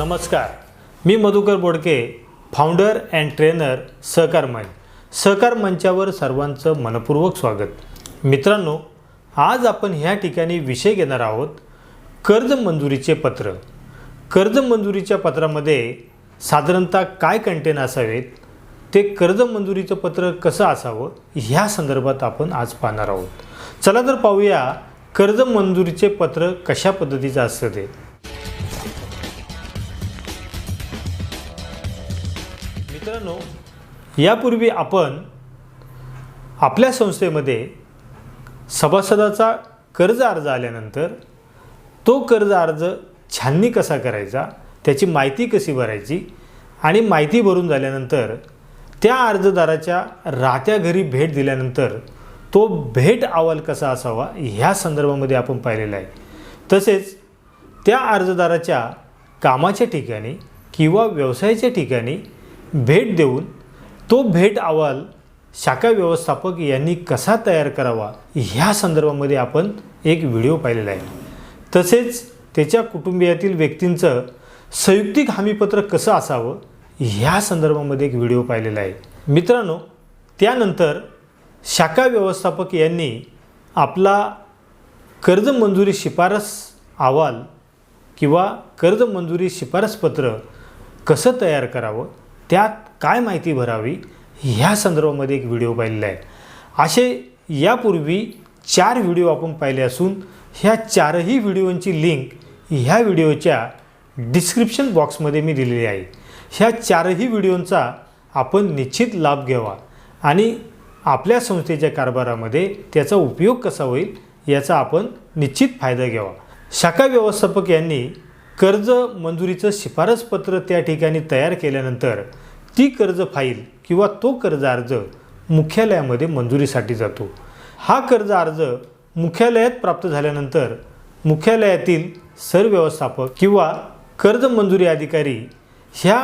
नमस्कार. मी Madhukar Bodke founder and trainer Sahakar Manch. Sahakar मंचावर सर्वांचं मनपूर्वक स्वागत. मित्रांनो आज आपण ह्या ठिकाणी विषय घेणार आहोत कर्ज मंजुरीचे पत्र. कर्ज मंजुरीच्या पत्रामध्ये साधारणतः काय कंटेन असावेत ते कर्ज मंजुरीचं पत्र कसं असावं ह्या संदर्भात आपण आज पाहणार आहोत. चला तर पाहूया कर्ज मंजुरीचे पत्र कशा पद्धतीचं असतं ते. यापूर्वी आपण आपल्या संस्थेमध्ये सभासदाचा कर्ज अर्ज आल्यानंतर तो कर्ज अर्ज छाननी कसा करायचा त्याची माहिती कशी भरायची आणि माहिती भरून झाल्यानंतर त्या अर्जदाराच्या राहत्या घरी भेट दिल्यानंतर तो भेट अहवाल कसा असावा ह्या संदर्भामध्ये आपण पाहिलेलं आहे. तसेच त्या अर्जदाराच्या कामाच्या ठिकाणी किंवा व्यवसायाच्या ठिकाणी भेट देऊन तो भेट अहवाल शाखा व्यवस्थापक यांनी कसा तयार करावा ह्या संदर्भामध्ये आपण एक व्हिडिओ पाहिलेला आहे. तसेच त्याच्या कुटुंबियातील व्यक्तींचं संयुक्तिक हमीपत्र कसं असावं ह्या संदर्भामध्ये एक व्हिडिओ पाहिलेला आहे. मित्रांनो त्यानंतर शाखा व्यवस्थापक यांनी आपला कर्ज मंजुरी शिफारस अहवाल किंवा कर्ज मंजुरी शिफारसपत्र कसं तयार करावं त्यात काय माहिती भरावी? ह्या संदर्भामध्ये एक व्हिडिओ पाहिलेला आहे. असे यापूर्वी चार व्हिडिओ आपण पाहिले असून ह्या चारही व्हिडिओंची लिंक ह्या व्हिडिओच्या डिस्क्रिप्शन बॉक्समध्ये मी दिलेली आहे. ह्या चारही व्हिडिओंचा आपण निश्चित लाभ घ्यावा आणि आपल्या संस्थेच्या कारभारामध्ये त्याचा उपयोग कसा होईल याचा आपण निश्चित फायदा घ्यावा. शाखा व्यवस्थापक यांनी कर्ज मंजुरीचं शिफारसपत्र त्या ठिकाणी तयार केल्यानंतर ती कर्ज फाईल किंवा तो कर्ज अर्ज मुख्यालयामध्ये मंजुरीसाठी जातो. हा कर्ज अर्ज मुख्यालयात प्राप्त झाल्यानंतर मुख्यालयातील सरव्यवस्थापक किंवा कर्ज मंजुरी अधिकारी ह्या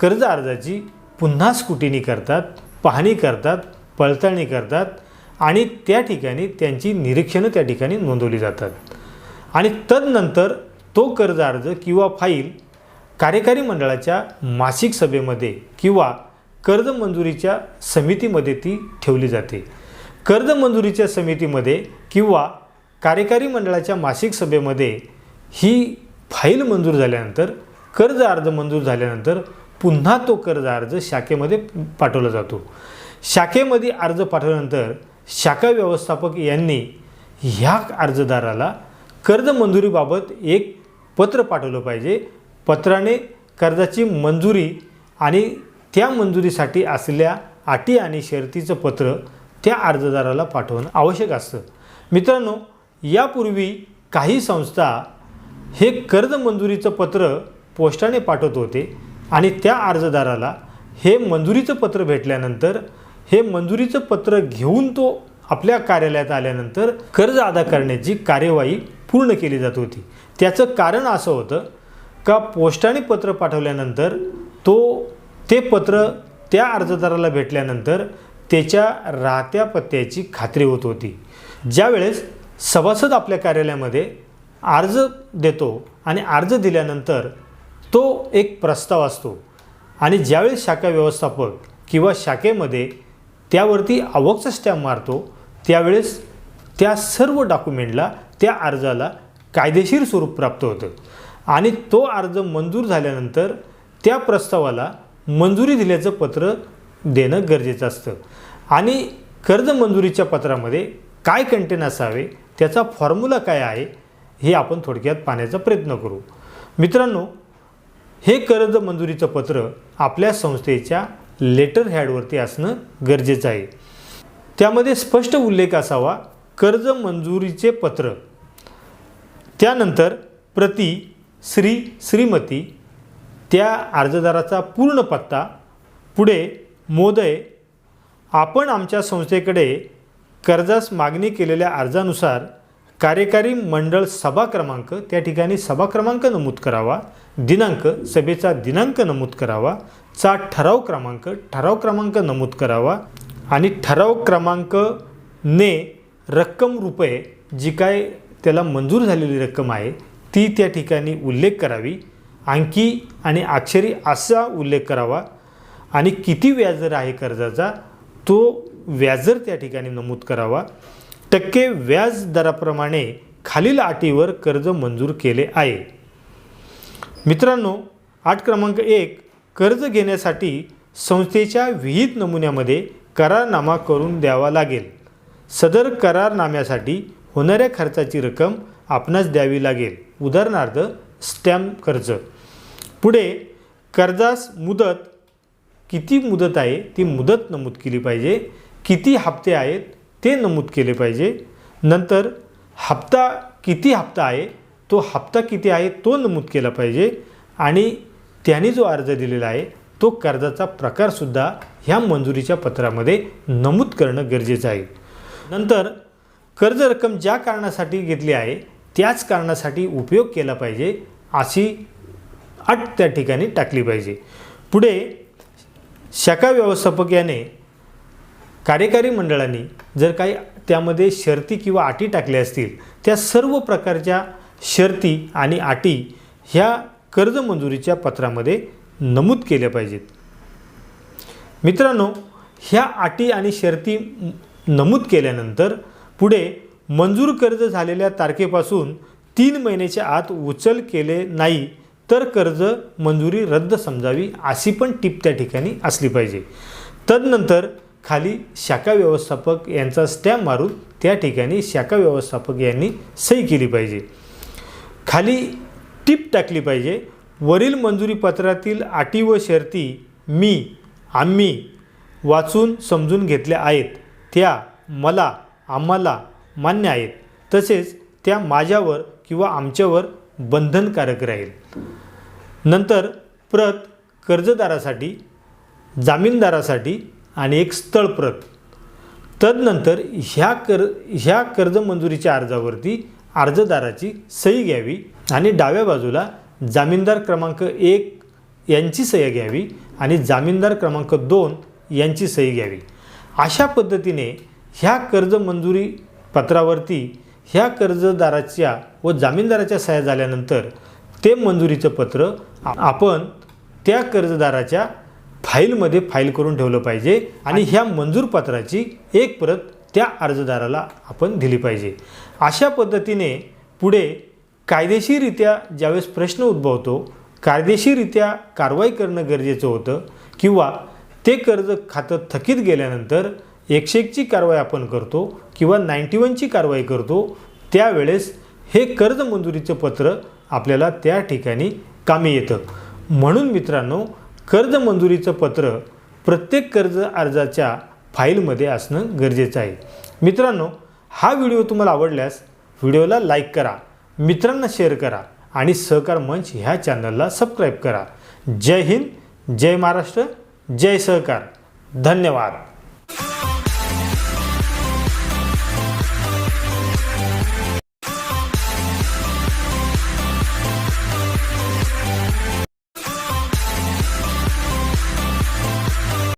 कर्ज अर्जाची पुन्हा स्कुटीनी करतात पाहणी करतात पडताळणी करतात आणि त्या ठिकाणी त्यांची निरीक्षणं त्या ठिकाणी नोंदवली जातात. आणि तदनंतर तो कर्ज अर्ज किंवा फाईल कार्यकारी मंडळाच्या मासिक सभेमध्ये किंवा कर्ज मंजुरीच्या समितीमध्ये ती ठेवली जाते. कर्ज मंजुरीच्या समितीमध्ये किंवा कार्यकारी मंडळाच्या मासिक सभेमध्ये ही फाईल मंजूर झाल्यानंतर कर्ज अर्ज मंजूर झाल्यानंतर पुन्हा तो कर्ज अर्ज शाखेमध्ये पाठवला जातो. शाखेमध्ये अर्ज पाठवल्यानंतर शाखा व्यवस्थापक यांनी ह्या अर्जदाराला कर्ज मंजुरीबाबत एक पत्र पाठवलं पाहिजे. पत्राने कर्जाची मंजुरी आणि त्या मंजुरीसाठी असलेल्या अटी आणि शर्तीचं पत्र त्या अर्जदाराला पाठवणं आवश्यक असतं. मित्रांनो यापूर्वी काही संस्था हे कर्ज मंजुरीचं पत्र पोस्टाने पाठवत होते आणि त्या अर्जदाराला हे मंजुरीचं पत्र भेटल्यानंतर हे मंजुरीचं पत्र घेऊन तो आपल्या कार्यालयात आल्यानंतर कर्ज अदा करण्याची कार्यवाही पूर्ण केली जात होती. त्याचं कारण असं होतं का पोस्टाने पत्र पाठवल्यानंतर तो ते पत्र त्या अर्जदाराला भेटल्यानंतर त्याच्या राहत्या पत्त्याची खात्री होत होती. ज्यावेळेस सभासद आपल्या कार्यालयामध्ये अर्ज देतो आणि अर्ज दिल्यानंतर तो एक प्रस्ताव असतो. आणि ज्यावेळेस शाखा व्यवस्थापक किंवा शाखेमध्ये त्यावरती आवकचा स्टॅम्प मारतो त्यावेळेस त्या सर्व डॉक्युमेंटला त्या अर्जाला कायदेशीर स्वरूप प्राप्त होतं. आणि तो अर्ज मंजूर झाल्यानंतर त्या प्रस्तावाला मंजुरी दिल्याचं पत्र देणं गरजेचं असतं. आणि कर्ज मंजुरीच्या पत्रामध्ये काय कंटेन असावे त्याचा फॉर्म्युला काय आहे हे आपण थोडक्यात पाहण्याचा प्रयत्न करू. मित्रांनो हे कर्ज मंजुरीचं पत्र आपल्या संस्थेच्या लेटर हॅडवरती असणं गरजेचं आहे. त्यामध्ये स्पष्ट उल्लेख असावा कर्ज मंजुरीचे पत्र. त्यानंतर प्रति श्री श्रीमती त्या अर्जदाराचा पूर्ण पत्ता. पुढे मोदय आपण आमच्या संस्थेकडे कर्जास मागणी केलेल्या अर्जानुसार कार्यकारी मंडळ सभा क्रमांक त्या ठिकाणी सभा क्रमांक नमूद करावा. दिनांक सभेचा दिनांक नमूद करावा. चा ठराव क्रमांक ठराव क्रमांक नमूद करावा. आणि ठराव क्रमांक ने रक्कम रुपये जी काय त्याला मंजूर झालेली रक्कम आहे ती त्या ठिकाणी उल्लेख करावी. अंकी आणि अक्षरी असा उल्लेख करावा. आणि किती व्याजदर आहे कर्जाचा? तो व्याजदर त्या ठिकाणी नमूद करावा. टक्के व्याज दराप्रमाणे खालील अटीवर कर्ज मंजूर केले आहे. मित्रांनो आठ क्रमांक एक कर्ज घेण्यासाठी संस्थेच्या विहित नमुन्यामध्ये करारनामा करून द्यावा लागेल. सदर करारनाम्यासाठी होणाऱ्या खर्चाची रक्कम आपणास द्यावी लागेल. उदाहरणार्थ स्टॅम्प कर्ज. पुढे कर्जास मुदत किती मुदत आहे ती मुदत नमूद केली पाहिजे किती हप्ते आहेत ते नमूद केले पाहिजे नंतर हप्ता किती हप्ता आहे तो हप्ता किती आहे तो नमूद केला पाहिजे आणि त्याने जो अर्ज दिलेला आहे तो कर्जाचा प्रकारसुद्धा ह्या मंजुरीच्या पत्रामध्ये नमूद करणं गरजेचं आहे. नंतर कर्ज रक्कम ज्या कारणासाठी घेतली आहे त्याच कारणासाठी उपयोग केला पाहिजे अशी अट त्या ठिकाणी टाकली पाहिजे. पुढे शाखा व्यवस्थापक याने कार्यकारी मंडळांनी जर काही त्यामध्ये शर्ती किंवा अटी टाकल्या असतील त्या सर्व प्रकारच्या शर्ती आणि अटी ह्या कर्ज मंजुरीच्या पत्रामध्ये नमूद केल्या पाहिजेत. मित्रांनो ह्या अटी आणि शर्ती नमूद केल्यानंतर पुढे मंजूर कर्ज झालेल्या तारखेपासून तीन महिन्याच्या आत उचल केले नाही तर कर्ज मंजुरी रद्द समजावी अशी पण टीप त्या ठिकाणी असली पाहिजे. तदनंतर खाली शाखा व्यवस्थापक यांचा स्टॅम्प मारून त्या ठिकाणी शाखा व्यवस्थापक यांनी सही केली पाहिजे. खाली टीप टाकली पाहिजे वरील मंजुरी पत्रातील अटी व शर्ती मी आम्ही वाचून समजून घेतल्या आहेत. त्या मला आम्हाला मान्य आहेत. तसेच त्या माझ्यावर किंवा आमच्यावर बंधनकारक राहील. नंतर प्रत कर्जदारासाठी जामीनदारासाठी आणि एक स्थळ प्रत. तदनंतर ह्या कर ह्या कर्ज मंजुरीच्या अर्जावरती अर्जदाराची सही घ्यावी आणि डाव्या बाजूला जामीनदार क्रमांक एक यांची सही घ्यावी आणि जामीनदार क्रमांक दोन यांची सही घ्यावी. अशा पद्धतीने ह्या कर्ज मंजुरी पत्रावरती ह्या कर्जदाराच्या व जामीनदाराच्या सह्या झाल्यानंतर ते मंजुरीचं पत्र आपण त्या कर्जदाराच्या फाईलमध्ये फाईल करून ठेवलं पाहिजे आणि ह्या मंजूर पत्राची एक प्रत त्या अर्जदाराला आपण दिली पाहिजे. अशा पद्धतीने पुढे कायदेशीररित्या ज्यावेळेस प्रश्न उद्भवतो कायदेशीररित्या कारवाई करणं गरजेचं होतं किंवा ते कर्ज खातं थकीत गेल्यानंतर एकशे एकची कारवाई आपण करतो किंवा नाईन्टी वनची कारवाई करतो त्यावेळेस हे कर्ज मंजुरीचं पत्र आपल्याला त्या ठिकाणी कामी येतं. म्हणून मित्रांनो कर्ज मंजुरीचं पत्र प्रत्येक कर्ज अर्जाच्या फाईलमध्ये असणं गरजेचं आहे. मित्रांनो हा व्हिडिओ तुम्हाला आवडल्यास व्हिडिओला लाईक करा मित्रांना शेअर करा आणि सहकार मंच ह्या चॅनलला सबस्क्राईब करा. जय हिंद जय महाराष्ट्र जय सहकार. धन्यवाद.